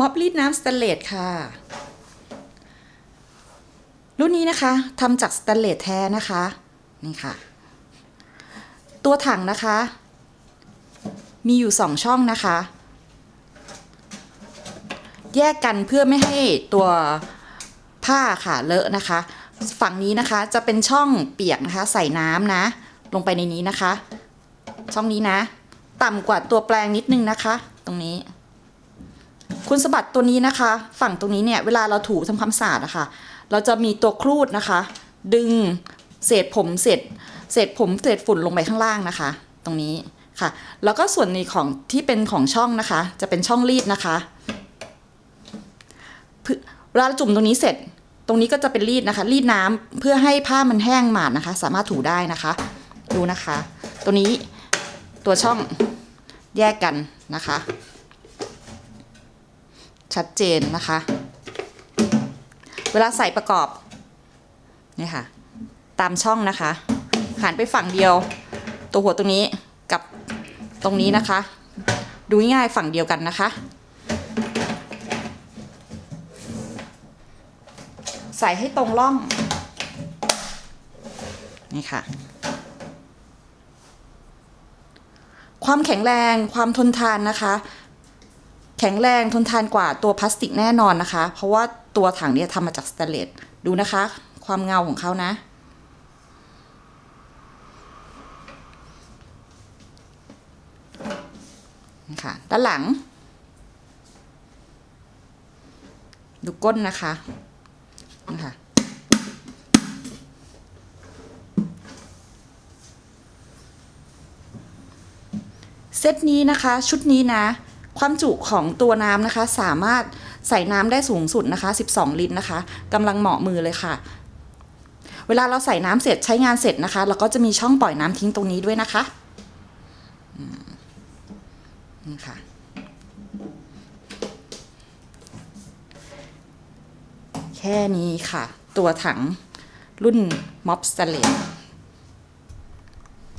ม็อบรีดน้ำสแตนเลสค่ะ รุ่นนี้นะคะทำจากสแตนเลสแท้นะคะ นี่ค่ะ ตัวถังนะคะ มีอยู่สองช่องนะคะ แยกกันเพื่อไม่ให้ตัวผ้าค่ะเลอะนะคะ ฝั่งนี้นะคะจะเป็นช่องเปียกนะคะ ใส่น้ำนะ ลงไปในนี้นะคะ ช่องนี้นะ ต่ำกว่าตัวแปลงนิดนึงนะคะ ตรงนี้ คุณสมบัติตัวนี้นะคะ ฝั่งตรงนี้เนี่ยเวลาเราถูทำความสะอาดนะคะเราจะมีตัวครูดนะคะ ดึงเศษผมเศษเศษผมเศษฝุ่นลงไปข้างล่างนะคะ ตรงนี้ค่ะ แล้วก็ส่วนในของที่เป็นของช่องนะคะ จะเป็นช่องรีดนะคะเวลาเราจุ่มตรงนี้เสร็จ ตรงนี้ก็จะเป็นรีดนะคะ รีดน้ำเพื่อให้ผ้ามันแห้งหมาดนะคะ สามารถถูได้นะคะ ดูนะคะ ตัวนี้ตัวช่องแยกกันนะคะ ชัดเจนนะคะ เวลาใส่ประกอบนี่ค่ะ ตามช่องนะคะหันไปฝั่งเดียว ตัวหัวตรงนี้กับตรงนี้นะคะ ดูง่ายฝั่งเดียวกันนะคะ ใส่ให้ตรงร่อง นี่ค่ะ ความแข็งแรงความทนทานนะคะ ข็งแรงทนทานกว่าตัวพลาสติกแน่นอนนะคะ เพราะว่าตัวถังเนี่ยทำมาจากสแตนเลสดูนะคะ ความเงาของเขานะนี่ค่ะ ด้านหลัง ดูก้นนะคะนะคะเซตนี้นะคะ ชุดนี้นะ ความจุของตัวน้ำนะคะ สามารถใส่น้ำได้สูงสุดนะคะ 12 ลิตรนะคะกำลังเหมาะมือเลยค่ะ เวลาเราใส่น้ำเสร็จใช้งานเสร็จนะคะ เราก็จะมีช่องปล่อยน้ำทิ้งตรงนี้ด้วยนะคะนี่ค่ะแค่นี้ค่ะ ตัวถังรุ่นม็อบสเตเลส